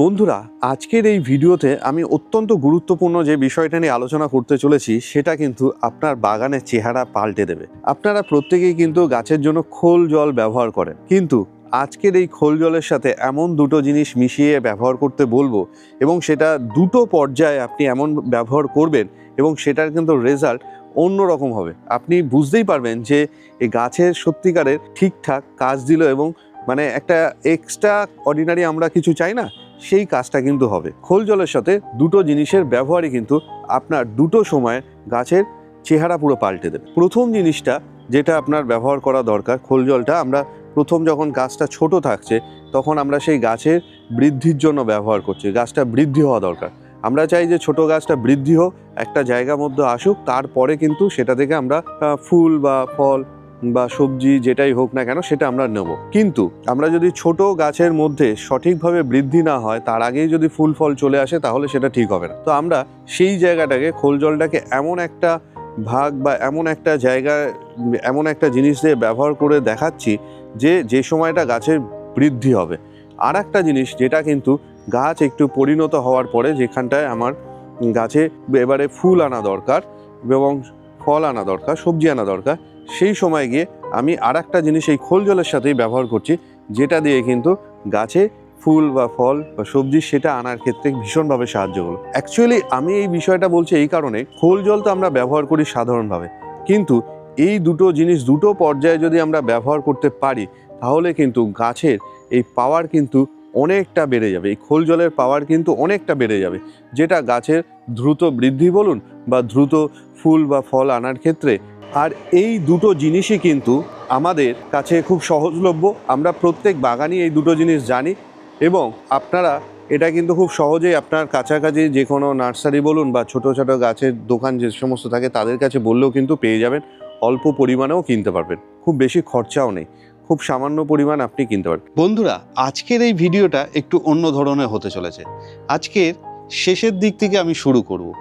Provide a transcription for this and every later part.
বন্ধুরা, আজকের এই ভিডিওতে আমি অত্যন্ত গুরুত্বপূর্ণ যে বিষয়টা নিয়ে আলোচনা করতে চলেছি, সেটা কিন্তু আপনার বাগানের চেহারা পাল্টে দেবে। আপনারা প্রত্যেকেই কিন্তু গাছের জন্য খোল জল ব্যবহার করেন। কিন্তু আজকের এই খোল জলের সাথে এমন দুটো জিনিস মিশিয়ে ব্যবহার করতে বলব এবং সেটা দুটো পর্যায়ে আপনি এমন ব্যবহার করবেন এবং সেটার কিন্তু রেজাল্ট অন্যরকম হবে। আপনি বুঝতেই পারবেন যে এই গাছের সত্যিকারের ঠিকঠাক কাজ দিল এবং মানে একটা এক্সট্রা অর্ডিনারি আমরা কিছু চাই না সেই কাজটা কিন্তু হবে। খোল জলের সাথে দুটো জিনিসের ব্যবহারই কিন্তু আপনার দুটো সময়ে গাছের চেহারা পুরো পাল্টে দেবে। প্রথম জিনিসটা যেটা আপনার ব্যবহার করা দরকার, খোল জলটা আমরা প্রথম যখন গাছটা ছোট থাকছে, তখন আমরা সেই গাছের বৃদ্ধির জন্য ব্যবহার করছি। গাছটা বৃদ্ধি হওয়া দরকার। আমরা চাই যে ছোট গাছটা বৃদ্ধি হোক, একটা জায়গার মধ্যে আসুক, তারপরে কিন্তু সেটা থেকে আমরা ফুল বা ফল বা সবজি যেটাই হোক না কেন সেটা আমরা নেব। কিন্তু আমরা যদি ছোট গাছের মধ্যে সঠিকভাবে বৃদ্ধি না হয় তার আগেই যদি ফুল ফল চলে আসে তাহলে সেটা ঠিক হবে না। তো আমরা সেই জায়গাটাকে খোল জলটাকে এমন একটা ভাগ বা এমন একটা জায়গায় উম, এমন একটা জিনিস দিয়ে ব্যবহার করে দেখাচ্ছি যে যে সময়টা গাছের বৃদ্ধি হবে। আর একটা জিনিস যেটা কিন্তু গাছ একটু পরিণত হওয়ার পরে যেখানটায় আমার গাছে এবারে ফুল আনা দরকার এবং ফল আনা দরকার সবজি আনা দরকার সেই সময় গিয়ে আমি আর একটা জিনিস এই খোল জলের সাথেই ব্যবহার করছি, যেটা দিয়ে কিন্তু গাছে ফুল বা ফল বা সবজি সেটা আনার ক্ষেত্রে ভীষণভাবে সাহায্য করল। অ্যাকচুয়ালি আমি এই বিষয়টা বলছি এই কারণে, খোল জল তো আমরা ব্যবহার করি সাধারণভাবে। কিন্তু এই দুটো জিনিস, দুটো পর্যায়ে যদি আমরা ব্যবহার করতে পারি, তাহলে কিন্তু গাছের এই পাওয়ার কিন্তু অনেকটা বেড়ে যাবে। এই খোল জলের পাওয়ার কিন্তু অনেকটা বেড়ে যাবে। যেটা গাছের দ্রুত বৃদ্ধি বলুন বা দ্রুত ফুল বা ফল আনার ক্ষেত্রে আর এই দুটো জিনিসই কিন্তু আমাদের কাছে খুব সহজলভ্য। আমরা প্রত্যেক বাগানই এই দুটো জিনিস জানি এবং আপনারা এটা কিন্তু খুব সহজেই আপনার কাছাকাছি যে কোনো নার্সারি বলুন বা ছোট ছোটো গাছের দোকান যে সমস্ত থাকে তাদের কাছে বললেও কিন্তু পেয়ে যাবেন। অল্প পরিমাণেও কিনতে পারবেন। খুব বেশি খরচাও নেই। খুব সামান্য পরিমাণ আপনি কিনতে পারবেন। বন্ধুরা, আজকের এই ভিডিওটা একটু অন্য ধরনের হতে চলেছে। আজকের শেষের দিক থেকে আমি শুরু করব।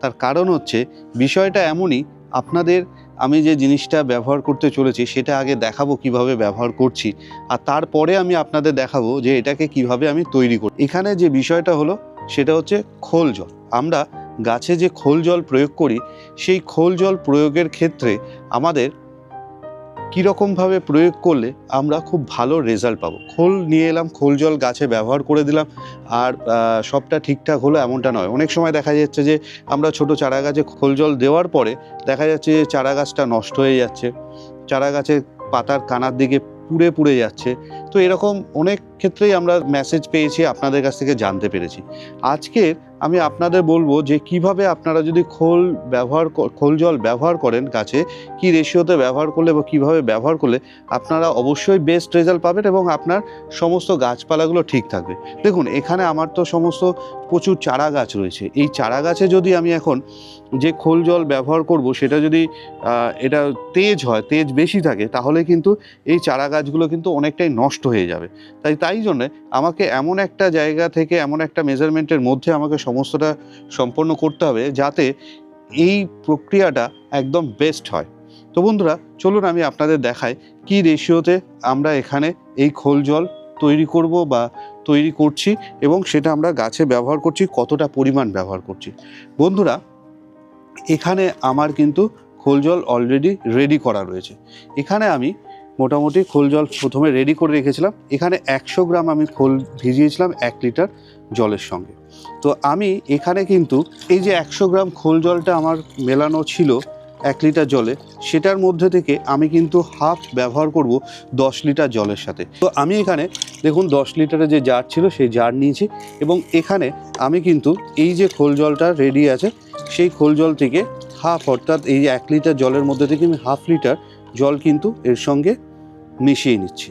তার কারণ হচ্ছে বিষয়টা এমনই, আপনাদের আমি যে জিনিসটা ব্যবহার করতে চলেছি সেটা আগে দেখাবো কীভাবে ব্যবহার করছি। আর তারপরে আমি আপনাদের দেখাবো যে এটাকে কীভাবে আমি তৈরি করি, এখানে যে বিষয়টা হলো সেটা হচ্ছে খোল জল। আমরা গাছে যে খোল জল প্রয়োগ করি, সেই খোল জল প্রয়োগের ক্ষেত্রে আমাদের কীরকমভাবে প্রয়োগ করলে আমরা খুব ভালো রেজাল্ট পাবো? খোল নিয়ে এলাম, খোল জল গাছে ব্যবহার করে দিলাম, আর সবটা ঠিকঠাক হলো এমনটা নয়। অনেক সময় দেখা যাচ্ছে যে, আমরা ছোট চারা গাছে খোল জল দেওয়ার পরে দেখা যাচ্ছে যে চারা গাছটা নষ্ট হয়ে যাচ্ছে চারা গাছের পাতার কানার দিকে পুড়ে পুড়ে যাচ্ছে। তো এরকম অনেক ক্ষেত্রেই আমরা মেসেজ পেয়েছি, আপনাদের কাছ থেকে জানতে পেরেছি। আজকে আমি আপনাদের বলব যে কীভাবে আপনারা যদি খোল ব্যবহার খোল জল ব্যবহার করেন গাছে, কি রেশিওতে ব্যবহার করলে বা কীভাবে ব্যবহার করলে আপনারা অবশ্যই বেস্ট রেজাল্ট পাবেন এবং আপনার সমস্ত গাছপালাগুলো ঠিক থাকবে। দেখুন, এখানে আমার তো সমস্ত প্রচুর চারা গাছ রয়েছে। এই চারা গাছে যদি আমি এখন যে খোল জল ব্যবহার করব, সেটা যদি এটা তেজ হয়, তেজ বেশি থাকে, তাহলে কিন্তু এই চারা গাছগুলো কিন্তু অনেকটাই নষ্ট হয়ে যাবে। তাই তাই জন্যে আমাকে এমন একটা জায়গা থেকে এমন একটা মেজারমেন্টের মধ্যে আমাকে সমস্তটা সম্পন্ন করতে হবে যাতে এই প্রক্রিয়াটা একদম বেস্ট হয়। তো বন্ধুরা, চলুন আমি আপনাদের দেখাই কি রেশিওতে আমরা এখানে এই খোল জল তৈরি করব বা তৈরি করছি এবং সেটা আমরা গাছে ব্যবহার করছি, কতটা পরিমাণ ব্যবহার করছি। বন্ধুরা, এখানে আমার কিন্তু খোল জল অলরেডি রেডি করা রয়েছে। এখানে আমি মোটামুটি খোল জল প্রথমে রেডি করে রেখেছিলাম। এখানে একশো গ্রাম আমি খোল ভিজিয়েছিলাম, এক লিটার। জলের সঙ্গে। তো আমি এখানে কিন্তু এই যে একশো গ্রাম খোল জলটা আমার মেলানো ছিল, এক লিটার জলে, সেটার মধ্যে থেকে আমি কিন্তু হাফ ব্যবহার করব দশ লিটার জলের সাথে। তো আমি এখানে দেখুন দশ লিটারের যে জার ছিল, সেই জার নিয়েছি এবং এখানে আমি কিন্তু এই যে খোল জলটা রেডি আছে, সেই খোল জল থেকে হাফ অর্থাৎ এই এক লিটার জলের মধ্যে থেকে আমি হাফ লিটার জল কিন্তু এর সঙ্গে মিশিয়ে নিচ্ছি।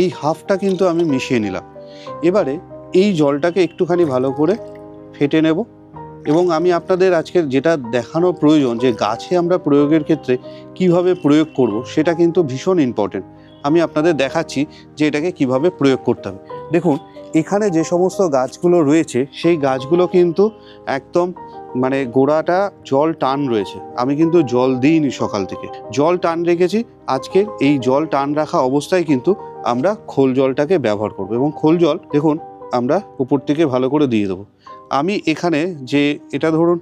এই হাফটা কিন্তু আমি মিশিয়ে নিলাম। এবারে এই জলটাকে একটুখানি ভালো করে ফেটে নেব এবং আমি আপনাদের আজকের যেটা দেখানো প্রয়োজন, যে গাছে আমরা প্রয়োগের ক্ষেত্রে কীভাবে প্রয়োগ করব, সেটা কিন্তু ভীষণ ইম্পর্টেন্ট আমি আপনাদের দেখাচ্ছি যে এটাকে কীভাবে প্রয়োগ করতে হবে। দেখুন, এখানে যে সমস্ত গাছগুলো রয়েছে, সেই গাছগুলো কিন্তু একদম মানে গোড়াটা জল টান রয়েছে। আমি কিন্তু জল দিইনি সকাল থেকে। জল টান রেখেছি। আজকে এই জল টান রাখা অবস্থায় কিন্তু আমরা খোল জলটাকে ব্যবহার করব এবং খোল জল, দেখুন, আমরা উপর থেকে ভালো করে দিয়ে দেবো। আমি এখানে যে, এটা ধরুন,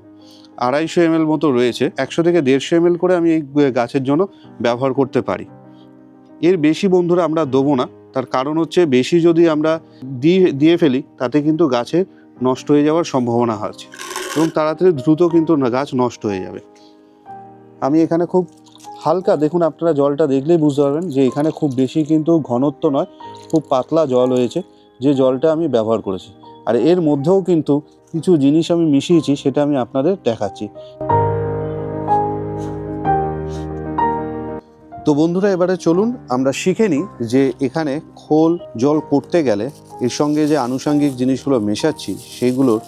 আড়াইশো এম মতো রয়েছে, একশো থেকে দেড়শো এম করে আমি এই গাছের জন্য ব্যবহার করতে পারি। এর বেশি বন্ধুরা আমরা দেবো না, তার কারণ হচ্ছে বেশি যদি আমরা দিয়ে দিয়ে ফেলি, তাতে কিন্তু গাছের নষ্ট হয়ে যাওয়ার সম্ভাবনা আছে এবং তাড়াতাড়ি দ্রুত কিন্তু গাছ নষ্ট হয়ে যাবে। আমি এখানে খুব হালকা, দেখুন আপনারা জলটা দেখলেই বুঝতে পারবেন যে এখানে খুব বেশি কিন্তু ঘনত্ব নয়, খুব পাতলা জল হয়েছে, যে জলটা আমি ব্যবহার করেছি। আর এর মধ্যেও কিন্তু কিছু জিনিস আমি মিশিয়েছি, সেটা আমি আপনাদের দেখাচ্ছি। তো বন্ধুরা, এবারে চলুন আমরা শিখে নিই যে এখানে খোল জল করতে গেলে এর সঙ্গে যে আনুষঙ্গিক জিনিসগুলো মেশাচ্ছি, সেগুলোর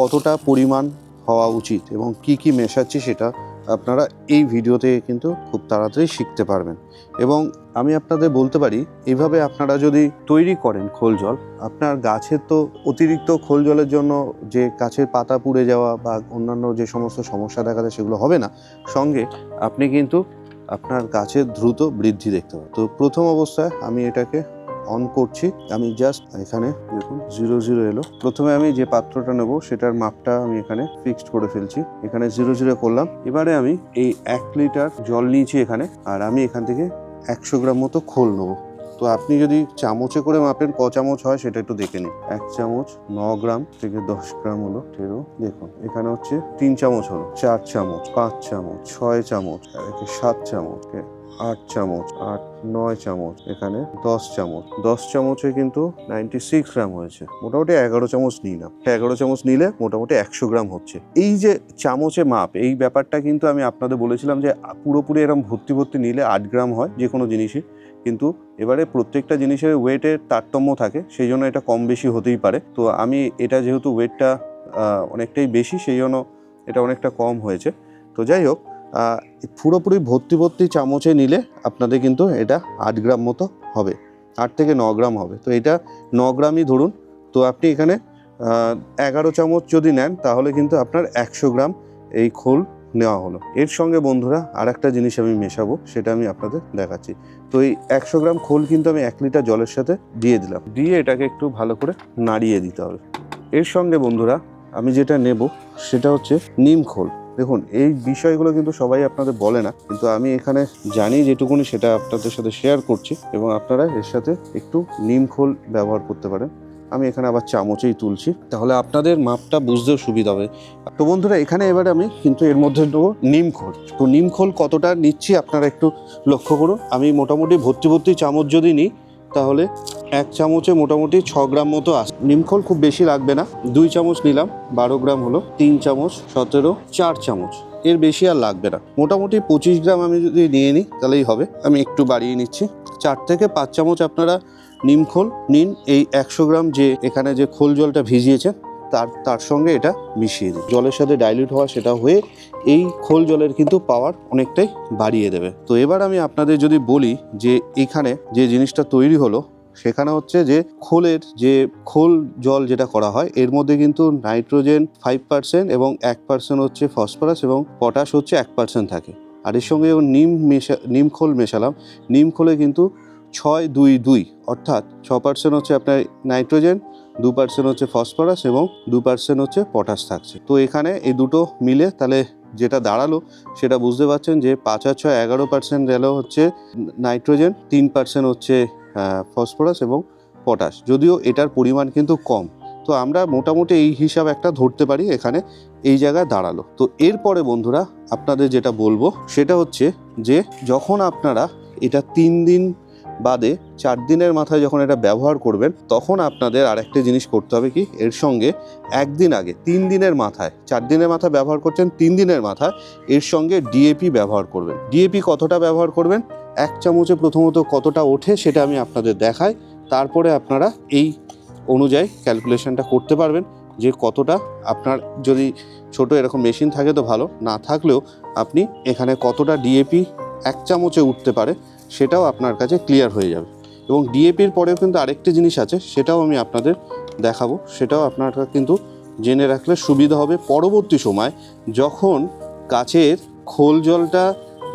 কতটা পরিমাণ হওয়া উচিত এবং কি কি মেশাচ্ছি সেটা আপনারা এই ভিডিওতে কিন্তু খুব তাড়াতাড়ি শিখতে পারবেন। এবং আমি আপনাদের বলতে পারি এইভাবে আপনারা যদি তৈরি করেন খোল জল, আপনার গাছের তো অতিরিক্ত খোল জলের জন্য যে গাছের পাতা পুড়ে যাওয়া বা অন্যান্য যে সমস্ত সমস্যা দেখা যায় সেগুলো হবে না। সঙ্গে আপনি কিন্তু আপনার গাছের দ্রুত বৃদ্ধি দেখতে পাবেন তো প্রথম অবস্থায় আমি এটাকে অন করছি। আমি জাস্ট এখানে দেখুন জিরো জিরো এলো। প্রথমে আমি যে পাত্রটা নেব, সেটার মাপটা আমি এখানে ফিক্সড করে ফেলছি। এখানে জিরো জিরো করলাম। এবারে আমি এই এক লিটার জল নিয়েছি এখানে, আর আমি এখান থেকে একশো গ্রাম মতো খোল নেব। তো আপনি যদি চামচে করে মাপেন, ক চামচ হয়, সেটা একটু দেখে নিন। এক চামচ, ন গ্রাম থেকে দশ গ্রাম হলো, তেরো। দেখুন, এখানে হচ্ছে তিন চামচ হলো, চার চামচ, পাঁচ চামচ, ছয় চামচ সাত চামচ আট চামচ, আট, নয় চামচ, এখানে দশ চামচ। দশ চামচে কিন্তু নাইনটি সিক্স গ্রাম হয়েছে। মোটামুটি এগারো চামচ নিই না। এগারো চামচ নিলে মোটামুটি একশো গ্রাম হচ্ছে। এই যে চামচে মাপ, এই ব্যাপারটা কিন্তু আমি আপনাদের বলেছিলাম যে পুরোপুরি এরকম ভর্তি ভর্তি নিলে আট গ্রাম হয় যে কোনো জিনিসই। কিন্তু এবারে প্রত্যেকটা জিনিসের ওয়েটের তারতম্য থাকে, সেই জন্য এটা কম বেশি হতেই পারে। তো আমি এটা যেহেতু ওয়েটটা অনেকটাই বেশি, সেই জন্য এটা অনেকটা কম হয়েছে। তো যাই হোক পুরোপুরি ভর্তি ভর্তি চামচে নিলে আপনাদের কিন্তু এটা আট গ্রাম মতো হবে। আট থেকে ন গ্রাম হবে। তো এটা ন গ্রামই ধরুন। তো আপনি এখানে এগারো চামচ যদি নেন, তাহলে কিন্তু আপনার একশো গ্রাম এই খোল নেওয়া হলো। এর সঙ্গে বন্ধুরা আর একটা জিনিস আমি মেশাবো, সেটা আমি আপনাদের দেখাচ্ছি। তো এই একশো গ্রাম খোল কিন্তু আমি এক লিটার জলের সাথে দিয়ে দিলাম। দিয়ে এটাকে একটু ভালো করে নাড়িয়ে দিতে হবে। এর সঙ্গে বন্ধুরা, আমি যেটা নেব, সেটা হচ্ছে নিম খোল। দেখুন, এই বিষয়গুলো কিন্তু সবাই আপনাদের বলে না, কিন্তু আমি এখানে জানি যেটুকুনি সেটা আপনাদের সাথে শেয়ার করছি এবং আপনারা এর সাথে একটু নিম খোল ব্যবহার করতে পারেন। আমি এখানে আবার চামচেই তুলছি, তাহলে আপনাদের মাপটা বুঝতেও সুবিধা হবে। তো বন্ধুরা, এখানে এবারে আমি কিন্তু এর মধ্যে নেব নিম খোল। তো নিম খোল কতটা নিচ্ছি আপনারা একটু লক্ষ্য করুন। আমি মোটামুটি ভর্তি ভর্তি চামচ যদি নিই তাহলে এক চামচে মোটামুটি ছ গ্রাম মতো আস। নিমখল খুব বেশি লাগবে না। দুই চামচ নিলাম, বারো গ্রাম হলো। তিন চামচ, সতেরো, চার চামচ। এর বেশি আর লাগবে না। মোটামুটি পঁচিশ গ্রাম আমি যদি নিয়ে নিই, তাহলেই হবে। আমি একটু বাড়িয়ে নিচ্ছি। চার থেকে পাঁচ চামচ আপনারা নিমখোল নিন। এই একশো গ্রাম যে এখানে যে খোল জলটা ভিজিয়েছেন তার তার সঙ্গে এটা মিশিয়ে দিন জলের সাথে ডাইলিউট হওয়া সেটা হয়ে এই খোল জলের কিন্তু পাওয়ার অনেকটাই বাড়িয়ে দেবে। তো এবার আমি আপনাদের যদি বলি যে এখানে যে জিনিসটা তৈরি হলো, সেখানে হচ্ছে যে খোলের যে খোল জল যেটা করা হয়, এর মধ্যে কিন্তু নাইট্রোজেন ফাইভ পার্সেন্ট এবং এক পার্সেন্ট হচ্ছে ফসফরাস এবং পটাশ হচ্ছে এক পার্সেন্ট থাকে। আর এর সঙ্গে যখন নিম মেশা, নিম খোল মেশালাম। নিম খোলে কিন্তু ছয় দুই দুই, অর্থাৎ ছ পার্সেন্ট হচ্ছে আপনার নাইট্রোজেন দু পার্সেন্ট হচ্ছে ফসফরাস এবং দু পার্সেন্ট হচ্ছে পটাশ থাকছে। তো এখানে এই দুটো মিলে তাহলে যেটা দাঁড়াল সেটা বুঝতে পারছেন যে পাঁচ আর ছয় এগারো পার্সেন্ট গেল হচ্ছে নাইট্রোজেন তিন পার্সেন্ট হচ্ছে ফসফরাস এবং পটাশ যদিও এটার পরিমাণ কিন্তু কম। তো আমরা মোটামুটি এই হিসাব একটা ধরতে পারি এখানে এই জায়গায় দাঁড়াল। তো এরপরে বন্ধুরা আপনাদের যেটা বলব সেটা হচ্ছে যে যখন আপনারা এটা তিন দিন বাদে চার দিনের মাথায় যখন এটা ব্যবহার করবেন, তখন আপনাদের আরেকটা জিনিস করতে হবে কি? এর সঙ্গে একদিন আগে, তিন দিনের মাথায়, চার দিনের মাথায় ব্যবহার করছেন, তিন দিনের মাথায় এর সঙ্গে ডিএপি ব্যবহার করবেন। ডিএপি কতটা ব্যবহার করবেন? এক চামচে প্রথমত কতটা ওঠে সেটা আমি আপনাদের দেখাই, তারপরে আপনারা এই অনুযায়ী ক্যালকুলেশনটা করতে পারবেন যে কতটা আপনার যদি ছোট এরকম মেশিন থাকে তো ভালো, না থাকলেও আপনি এখানে কতটা ডিএপি এক চামচে উঠতে পারে সেটাও আপনার কাছে ক্লিয়ার হয়ে যাবে। এবং ডিএপির পরেও কিন্তু আরেকটি জিনিস আছে, সেটাও আমি আপনাদের দেখাবো। সেটাও আপনারা কিন্তু জেনে রাখলে সুবিধা হবে। পরবর্তী সময় যখন গাছের খোল জলটা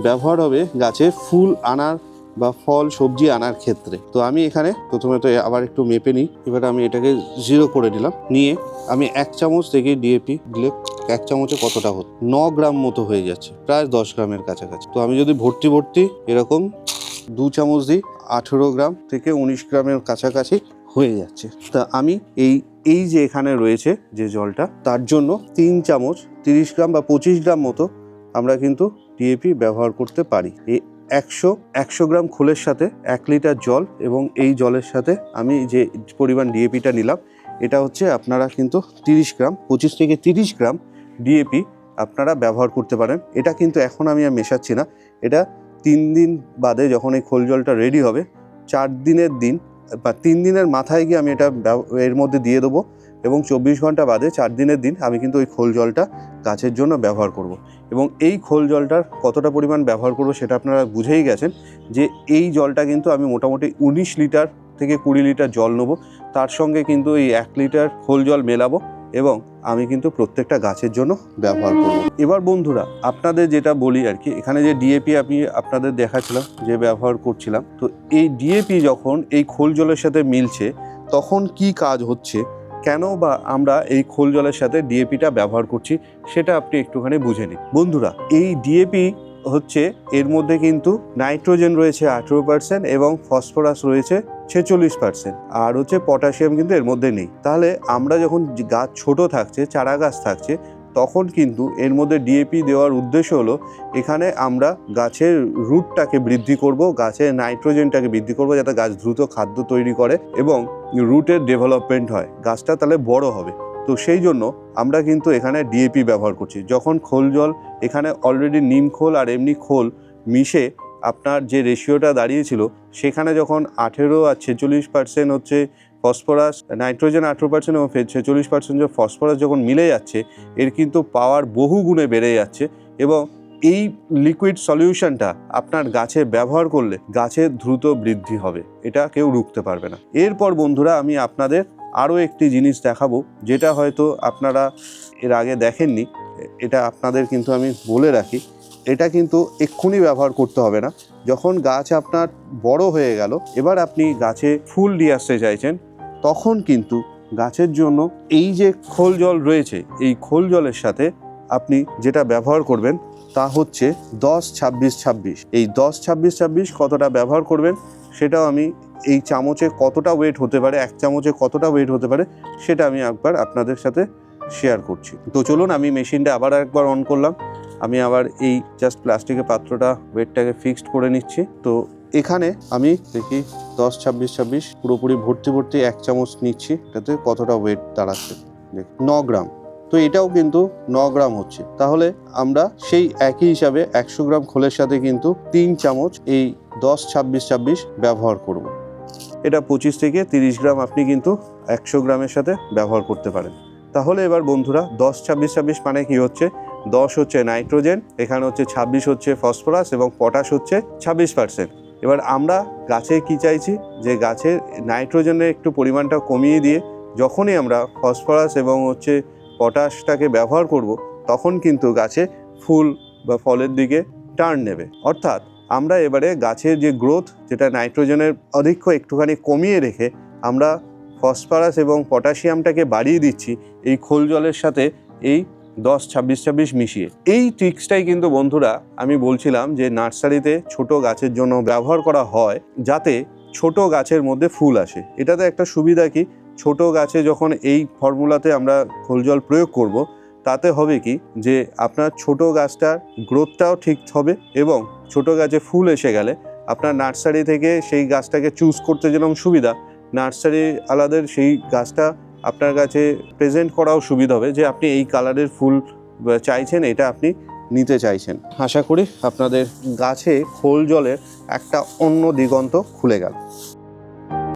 ব্যবহার হবে গাছে ফুল আনার বা ফল, সবজি আনার ক্ষেত্রে। তো আমি এখানে প্রথমে তো আবার একটু মেপে নিই। এবার আমি এটাকে জিরো করে নিলাম। নিয়ে আমি এক চামচ থেকে ডিএপি দিলে এক চামচে কতটা হতো? ন গ্রাম মতো হয়ে যাচ্ছে, প্রায় দশ গ্রামের কাছাকাছি। তো আমি যদি ভর্তি ভর্তি এরকম দু চামচ দিই, আঠেরো গ্রাম থেকে উনিশ গ্রামের কাছাকাছি হয়ে যাচ্ছে। তা আমি এই এই যে এখানে রয়েছে যে জলটা, তার জন্য তিন চামচ, তিরিশ গ্রাম বা পঁচিশ গ্রাম মতো আমরা কিন্তু ডিএপি ব্যবহার করতে পারি। এই একশো একশো গ্রাম খোলের সাথে এক লিটার জল এবং এই জলের সাথে আমি যে পরিমাণ ডিএপিটা নিলাম, এটা হচ্ছে আপনারা কিন্তু তিরিশ গ্রাম, পঁচিশ থেকে তিরিশ গ্রাম ডিএপি আপনারা ব্যবহার করতে পারেন। এটা কিন্তু এখন আমি আর মেশাচ্ছি না। এটা তিন দিন বাদে যখন এই খোল জলটা রেডি হবে, চার দিনের দিন, বা তিন দিনের মাথায় গিয়ে আমি এটা এর মধ্যে দিয়ে দেবো এবং চব্বিশ ঘণ্টা বাদে চার দিনের দিন আমি কিন্তু ওই খোল জলটা গাছের জন্য ব্যবহার করব। এবং এই খোল জলটার কতটা পরিমাণ ব্যবহার করব সেটা আপনারা বুঝেই গেছেন যে এই জলটা কিন্তু আমি মোটামুটি উনিশ লিটার থেকে কুড়ি লিটার জল নেব তার সঙ্গে কিন্তু এই এক লিটার খোল জল মেলাবো এবং আমি কিন্তু প্রত্যেকটা গাছের জন্য ব্যবহার করব। এবার বন্ধুরা, আপনাদের যেটা বলি আর কি, এখানে যে ডিএপি আমি আপনাদের দেখাচ্ছিলাম, যে ব্যবহার করছিলাম, তো এই ডিএপি যখন এই খোল জলের সাথে মিলছে, তখন কি কাজ হচ্ছে? কেন বা আমরা এই খোল জলের সাথে ডিএপিটা ব্যবহার করছি, সেটা আপনি একটুখানি বুঝে নিন। বন্ধুরা, এই ডিএপি হচ্ছে, এর মধ্যে কিন্তু নাইট্রোজেন রয়েছে আঠেরো পার্সেন্ট এবং ফসফরাস রয়েছে ছেচল্লিশ পার্সেন্ট আর হচ্ছে পটাশিয়াম কিন্তু এর মধ্যে নেই। তাহলে আমরা যখন গাছ ছোট থাকছে চারা গাছ থাকছে, তখন কিন্তু এর মধ্যে ডিএপি দেওয়ার উদ্দেশ্য হলো, এখানে আমরা গাছের রুটটাকে বৃদ্ধি করব, গাছের নাইট্রোজেনটাকে বৃদ্ধি করব যাতে গাছ দ্রুত খাদ্য তৈরি করে এবং রুটের ডেভেলপমেন্ট হয়। গাছটা তাহলে বড় হবে। তো সেই জন্য আমরা কিন্তু এখানে ডিএপি ব্যবহার করছি। যখন খোল জল, এখানে অলরেডি নিম খোল আর এমনি খোল মিশে আপনার যে রেশিওটা দাঁড়িয়েছিল, সেখানে যখন আঠেরো আর ছেচল্লিশ পার্সেন্ট হচ্ছে ফসফরাস নাইট্রোজেন আঠেরো পার্সেন্ট এবং ছেচল্লিশ পার্সেন্ট যে ফসফরাস যখন মিলে যাচ্ছে, এর কিন্তু পাওয়ার বহু গুণে বেড়ে যাচ্ছে এবং এই লিকুইড সলিউশনটা আপনার গাছে ব্যবহার করলে গাছের দ্রুত বৃদ্ধি হবে। এটা কেউ রুখতে পারবে না। এরপর বন্ধুরা, আমি আপনাদের আরও একটি জিনিস দেখাবো, যেটা হয়তো আপনারা এর আগে দেখেননি। এটা আপনাদের কিন্তু আমি বলে রাখি। এটা কিন্তু এক্ষুনি ব্যবহার করতে হবে না। যখন গাছ আপনার বড় হয়ে গেল, এবার আপনি গাছে ফুল দিয়ে আসতে চাইছেন, তখন কিন্তু গাছের জন্য এই যে খোল জল রয়েছে, এই খোল জলের সাথে আপনি যেটা ব্যবহার করবেন তা হচ্ছে দশ ছাব্বিশ ছাব্বিশ। এই দশ ছাব্বিশ ছাব্বিশ কতটা ব্যবহার করবেন, সেটাও আমি এই চামচে কতটা ওয়েট হতে পারে, এক চামচে কতটা ওয়েট হতে পারে, সেটা আমি একবার আপনাদের সাথে শেয়ার করছি। তো চলুন, আমি মেশিনটা আবার একবার অন করলাম। আমি আবার এই জাস্ট প্লাস্টিকের পাত্রটা ওয়েটটাকে ফিক্সড করে নিচ্ছি। তো এখানে আমি দেখি দশ, ছাব্বিশ ছাব্বিশ পুরোপুরি ভর্তি ভর্তি এক চামচ নিচ্ছি। এটাতে কতটা ওয়েট দাঁড়াচ্ছে? দেখ, ন গ্রাম। তো এটাও কিন্তু ন গ্রাম হচ্ছে। তাহলে আমরা সেই একই হিসাবে একশো গ্রাম খোলের সাথে কিন্তু তিন চামচ এই দশ, ছাব্বিশ ছাব্বিশ ব্যবহার করব। এটা পঁচিশ থেকে তিরিশ গ্রাম আপনি কিন্তু একশো গ্রামের সাথে ব্যবহার করতে পারেন। তাহলে এবার বন্ধুরা, দশ, ছাব্বিশ ছাব্বিশ মানে কি হচ্ছে? দশ হচ্ছে নাইট্রোজেন, এখানে হচ্ছে ছাব্বিশ হচ্ছে ফসফরাস এবং পটাশ হচ্ছে ছাব্বিশ পার্সেন্ট। এবার আমরা গাছে কি চাইছি? যে গাছের নাইট্রোজেনের একটু পরিমাণটা কমিয়ে দিয়ে যখনই আমরা ফসফরাস এবং হচ্ছে পটাশটাকে ব্যবহার করব, তখন কিন্তু গাছে ফুল বা ফলের দিকে টার্ন নেবে। অর্থাৎ আমরা এবারে গাছের যে গ্রোথ যেটা নাইট্রোজেনের অধিক্য একটুখানি কমিয়ে রেখে আমরা ফসফরাস এবং পটাশিয়ামটাকে বাড়িয়ে দিচ্ছি, এই খোল জলের সাথে এই দশ, ছাব্বিশ ছাব্বিশ মিশিয়ে। এই ট্রিক্সটাই কিন্তু বন্ধুরা আমি বলছিলাম যে নার্সারিতে ছোট গাছের জন্য ব্যবহার করা হয় যাতে ছোট গাছের মধ্যে ফুল আসে। এটাতে একটা সুবিধা কি? ছোট গাছে যখন এই ফর্মুলাতে আমরা খোল জল প্রয়োগ করব, তাতে হবে কি? যে আপনার ছোট গাছটার গ্রোথটাও ঠিক হবে এবং ছোট গাছে ফুল এসে গেলে আপনার নার্সারি থেকে সেই গাছটাকে চুজ করতে যেরকম সুবিধা, নার্সারি আলাদের সেই গাছটা আপনার কাছে প্রেজেন্ট করাও সুবিধা হবে যে আপনি এই কালারের ফুল চাইছেন, এটা আপনি নিতে চাইছেন। আশা করি আপনাদের গাছে খোল জলের একটা অন্য দিগন্ত খুলে গেল।